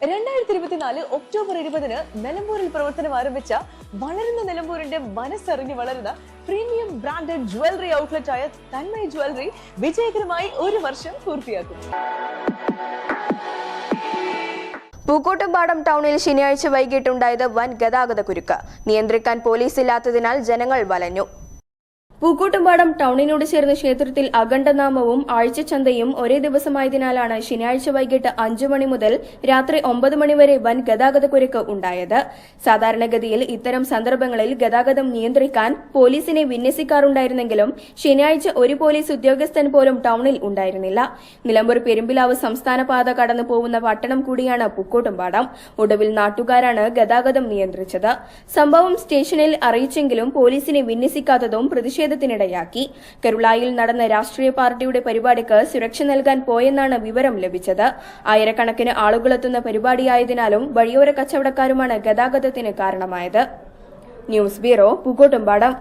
രണ്ടായിരത്തി ഇരുപത്തിനാല് ഒക്ടോബർ ഇരുപതിന് നിലമ്പൂരിൽ പ്രവർത്തനം ആരംഭിച്ച വളരുന്ന നിലമ്പൂരിന്റെ മനസ്സറിഞ്ഞ് വളരുന്ന പ്രീമിയം ബ്രാൻഡഡ് ജ്വല്ലറി ഔട്ട്ലെറ്റ് ആയ തന്മയ ജ്വല്ലറി വിജയകരമായി ഒരു വർഷം പൂർത്തിയാക്കും. പൂക്കോട്ടുംപാടം ടൗണിൽ ശനിയാഴ്ച വൈകിട്ടുണ്ടായത് വൻ ഗതാഗത കുരുക്ക്. നിയന്ത്രിക്കാൻ പോലീസില്ലാത്തതിനാൽ ജനങ്ങൾ വലഞ്ഞു. പൂക്കോട്ടുംപാടം ടൗണിനോട് ചേർന്ന ക്ഷേത്രത്തിൽ അഖണ്ഡനാമവും ആഴ്ചച്ചന്തയും ഒരേ ദിവസമായതിനാലാണ് ശനിയാഴ്ച വൈകിട്ട് അഞ്ചു മണി മുതൽ രാത്രി ഒമ്പത് മണി വരെ വൻ ഗതാഗത കുരുക്ക് ഉണ്ടായത്. സാധാരണഗതിയിൽ ഇത്തരം സന്ദർഭങ്ങളിൽ ഗതാഗതം നിയന്ത്രിക്കാൻ പോലീസിനെ വിന്യസിക്കാറുണ്ടായിരുന്നെങ്കിലും ശനിയാഴ്ച ഒരു പോലീസ് ഉദ്യോഗസ്ഥൻ പോലും ടൗണിൽ ഉണ്ടായിരുന്നില്ല. നിലമ്പൂർ പെരുമ്പിലാവ് സംസ്ഥാന പാത കടന്നു പോകുന്ന പട്ടണം കൂടിയാണ് പൂക്കോട്ടുംപാടം. ഒടുവിൽ നാട്ടുകാരാണ് ഗതാഗതം നിയന്ത്രിച്ചത്. സംഭവം സ്റ്റേഷനിൽ അറിയിച്ചെങ്കിലും പോലീസിനെ വിന്യസിക്കാത്തതും പ്രതിഷേധത്തിനിടയാക്കി. കരുളായിൽ നടന്ന രാഷ്ട്രീയ പാർട്ടിയുടെ പരിപാടിക്ക് സുരക്ഷ നൽകാൻ പോയെന്നാണ് വിവരം ലഭിച്ചത്. ആയിരക്കണക്കിന് ആളുകളെത്തുന്ന പരിപാടിയായതിനാലും വഴിയോര കച്ചവടക്കാരുമാണ് ഗതാഗതത്തിന് കാരണമായത്. News bureau Pookkottumpadam.